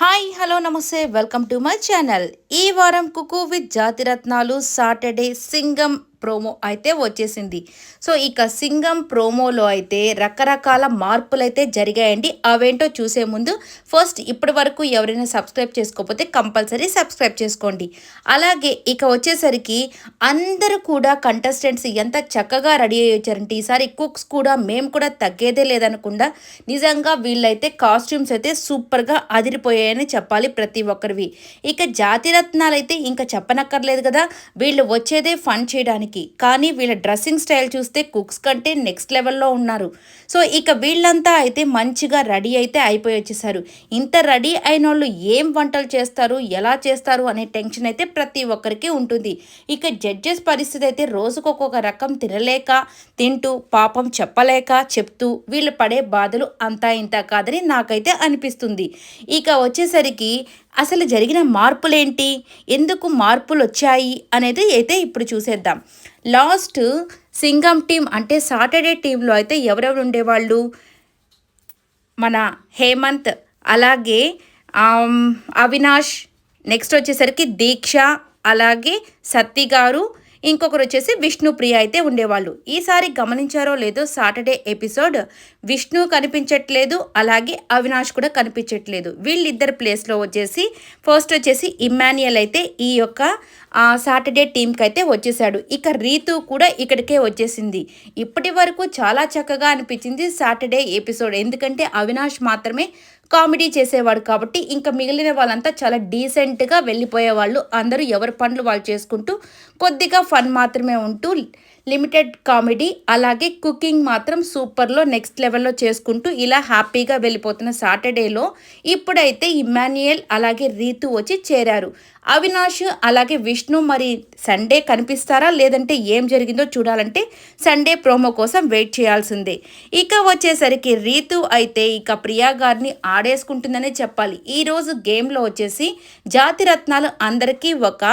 Hi hello నమస్తే welcome to my channel. ఈ వారం cook with Jathi Ratnalu Saturday Singam promo అయితే వచ్చేసింది. సో ఇక సింగం ప్రోమోలో అయితే రకరకాల మార్పులు అయితే జరిగాయండి. అవేంటో చూసే ముందు ఫస్ట్ ఇప్పటి వరకు ఎవరైనా సబ్స్క్రైబ్ చేసుకోకపోతే కంపల్సరీ సబ్స్క్రైబ్ చేసుకోండి. అలాగే ఇక వచ్చేసరికి అందరూ కూడా కంటెస్టెంట్స్ ఎంత చక్కగా రెడీ అయ్యి వచ్చారంటే ఈసారి కుక్స్ కూడా మేము కూడా తగ్గేదే లేదనకుండా నిజంగా వీళ్ళైతే కాస్ట్యూమ్స్ అయితే సూపర్గా అదిరిపోయాయని చెప్పాలి ప్రతి ఒక్కరివి. ఇక జాతిరత్నాలు అయితే ఇంకా చెప్పనక్కర్లేదు కదా. వీళ్ళు వచ్చేదే ఫన్ చేయడానికి కానీ వీళ్ళ డ్రెస్సింగ్ స్టైల్ చూస్తే కుక్స్ కంటే నెక్స్ట్ లెవెల్లో ఉన్నారు. సో ఇక వీళ్ళంతా అయితే మంచిగా రెడీ అయితే అయిపోయి వచ్చేసారు. ఇంత రెడీ అయిన వాళ్ళు ఏం వంటలు చేస్తారు ఎలా చేస్తారు అనే టెన్షన్ అయితే ప్రతి ఒక్కరికి ఉంటుంది. ఇక జడ్జెస్ పరిస్థితి అయితే రోజుకొక్కొక్క రకం తినలేక తింటూ పాపం చెప్పలేక చెప్తూ వీళ్ళు పడే బాధలు అంతా ఇంత కాదని నాకైతే అనిపిస్తుంది. ఇక వచ్చేసరికి అసలు జరిగిన మార్పులేంటి? ఎందుకు మార్పులు వచ్చాయి అనేది అయితే ఇప్పుడు చూసేద్దాం. లాస్ట్ సింగం టీం అంటే సాటర్డే టీంలో అయితే ఎవరెవరు ఉండేవాళ్ళు? మన హేమంత్ అలాగే అవినాష్ నెక్స్ట్ వచ్చేసరికి దీక్ష అలాగే సత్తి గారు ఇంకొకరు వచ్చేసి విష్ణుప్రియ అయితే ఉండేవాళ్ళు. ఈసారి గమనించారో లేదో సాటర్డే ఎపిసోడ్ విష్ణు కనిపించట్లేదు అలాగే అవినాష్ కూడా కనిపించట్లేదు. వీళ్ళిద్దరు ప్లేస్లో వచ్చేసి ఫస్ట్ వచ్చేసి ఇమ్మాన్యుయల్ అయితే ఈ యొక్క సాటర్డే టీంకి అయితే వచ్చేసాడు. ఇక రీతు కూడా ఇక్కడికే వచ్చేసింది. ఇప్పటి వరకు చాలా చక్కగా అనిపించింది సాటర్డే ఎపిసోడ్. ఎందుకంటే అవినాష్ మాత్రమే కామెడీ చేసేవాడు కాబట్టి ఇంకా మిగిలిన వాళ్ళంతా చాలా డీసెంట్గా వెళ్ళిపోయేవాళ్ళు. అందరూ ఎవరి పనులు వాళ్ళు చేసుకుంటూ కొద్దిగా ఫన్ మాత్రమే ఉంటూ లిమిటెడ్ కామెడీ అలాగే కుకింగ్ మాత్రం సూపర్లో నెక్స్ట్ లెవెల్లో చేసుకుంటూ ఇలా హ్యాపీగా వెళ్ళిపోతున్న సాటర్డేలో ఇప్పుడైతే ఇమాన్యుయల్ అలాగే రీతు వచ్చి చేరారు. అవినాష్ అలాగే విష్ణు మరి సండే కనిపిస్తారా? లేదంటే ఏం జరిగిందో చూడాలంటే సండే ప్రోమో కోసం వెయిట్ చేయాల్సిందే. ఇక వచ్చేసరికి రీతు అయితే ఇక ప్రియా గారిని ఆడేసుకుంటుందనే చెప్పాలి. ఈరోజు గేమ్లో వచ్చేసి జాతి రత్నాలు అందరికీ ఒక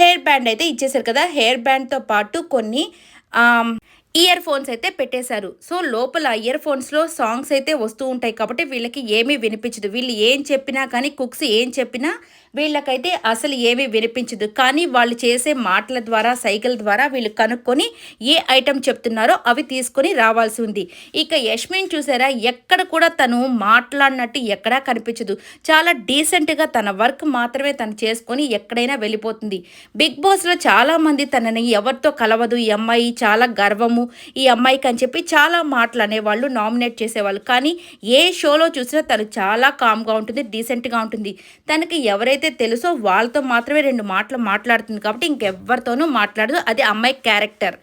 హెయిర్ బ్యాండ్ అయితే ఇచ్చేసారు కదా. హెయిర్ బ్యాండ్తో పాటు కొన్ని Um, ఇయర్ ఫోన్స్ అయితే పెట్టేశారు. సో లోపల ఇయర్ ఫోన్స్లో సాంగ్స్ అయితే వస్తూ ఉంటాయి కాబట్టి వీళ్ళకి ఏమీ వినిపించదు. వీళ్ళు ఏం చెప్పినా కానీ కుక్స్ ఏం చెప్పినా వీళ్ళకైతే అసలు ఏమీ వినిపించదు. కానీ వాళ్ళు చేసే మాటల ద్వారా సైకిల్ ద్వారా వీళ్ళు కనుక్కొని ఏ ఐటెం చెప్తున్నారో అవి తీసుకొని రావాల్సి ఉంది. ఇక యష్మిన్ చూసారా? ఎక్కడ కూడా తను మాట్లాడినట్టు ఎక్కడా కనిపించదు. చాలా డీసెంట్గా తన వర్క్ మాత్రమే తను చేసుకొని ఎక్కడైనా వెళ్ళిపోతుంది. బిగ్ బాస్లో చాలామంది తనని ఎవరితో కలవదు. ఈ అమ్మాయి చాలా గర్వము ఈ అమ్మాయికి అని చెప్పి చాలా మాటలు అనేవాళ్ళు నామినేట్ చేసేవాళ్ళు. కానీ ఏ షోలో చూసినా తను చాలా కామ్గా ఉంటుంది డీసెంట్గా ఉంటుంది. తనకి ఎవరైతే తెలుసో వాళ్ళతో మాత్రమే రెండు మాటలు మాట్లాడుతుంది కాబట్టి ఇంకెవ్వరితోనూ మాట్లాడదు. అది అమ్మాయి క్యారెక్టర్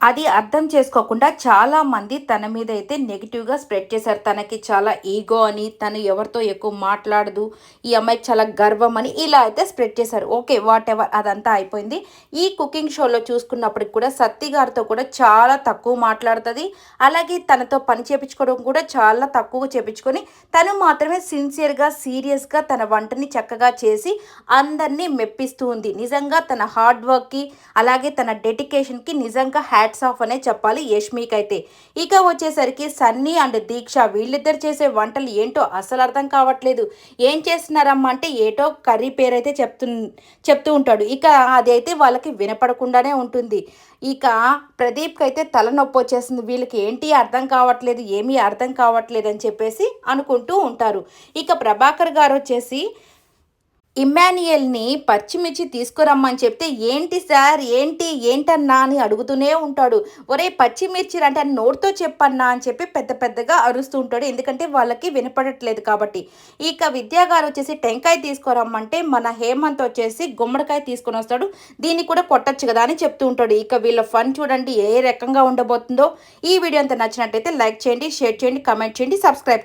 అది అర్థం చేసుకోకుండా చాలామంది తన మీద అయితే నెగిటివ్గా స్ప్రెడ్ చేశారు. తనకి చాలా ఈగో అని తను ఎవరితో ఎక్కువ మాట్లాడదు. ఈ అమ్మాయికి చాలా గర్వం అని ఇలా అయితే స్ప్రెడ్ చేశారు. ఓకే వాట్ ఎవర్ అదంతా అయిపోయింది. ఈ కుకింగ్ షోలో చూసుకున్నప్పటికి కూడా సత్తి గారితో కూడా చాలా తక్కువ మాట్లాడుతుంది. అలాగే తనతో పని చేపించుకోవడం కూడా చాలా తక్కువ చేపించుకొని తను మాత్రమే సిన్సియర్గా సీరియస్గా తన వంటని చక్కగా చేసి అందరినీ మెప్పిస్తూ ఉంది. నిజంగా తన హార్డ్ వర్క్కి అలాగే తన డెడికేషన్కి నిజంగా హ్యాడ్ హ్యాట్స్ ఆఫ్ అనే చెప్పాలి యష్మికి అయితే ఇక వచ్చేసరికి సన్నీ అండ్ దీక్ష వీళ్ళిద్దరు చేసే వంటలు ఏంటో అసలు అర్థం కావట్లేదు. ఏం చేస్తున్నారమ్మా అంటే ఏటో కర్రీ పేరు అయితే చెప్తు చెప్తూ ఉంటాడు. ఇక అది అయితే వాళ్ళకి వినపడకుండానే ఉంటుంది. ఇక ప్రదీప్కి అయితే తలనొప్పి వచ్చేసింది. వీళ్ళకి ఏంటి అర్థం కావట్లేదు ఏమీ అర్థం కావట్లేదు అని చెప్పేసి అనుకుంటూ ఉంటారు. ఇక ప్రభాకర్ గారు వచ్చేసి ఇమ్మాన్యుయల్ని పచ్చిమిర్చి తీసుకురమ్మని చెప్తే ఏంటి సార్? ఏంటి? ఏంటన్నా అని అడుగుతూనే ఉంటాడు. ఒరే పచ్చిమిర్చి అంటే నోటితో చెప్పన్నా అని చెప్పి పెద్ద పెద్దగా అరుస్తూ ఉంటాడు. ఎందుకంటే వాళ్ళకి వినపడట్లేదు కాబట్టి. ఇక విద్యాగారు వచ్చేసి టెంకాయ తీసుకురమ్మంటే మన హేమంత్ వచ్చేసి గుమ్మడికాయ తీసుకొని వస్తాడు. దీన్ని కూడా కొట్టచ్చు కదా అని చెప్తూ ఉంటాడు. ఇక వీళ్ళ ఫన్ చూడండి ఏ రకంగా ఉండబోతుందో. ఈ వీడియో అంతా నచ్చినట్టయితే లైక్ చేయండి షేర్ చేయండి కమెంట్ చేయండి సబ్స్క్రైబ్ చేయండి.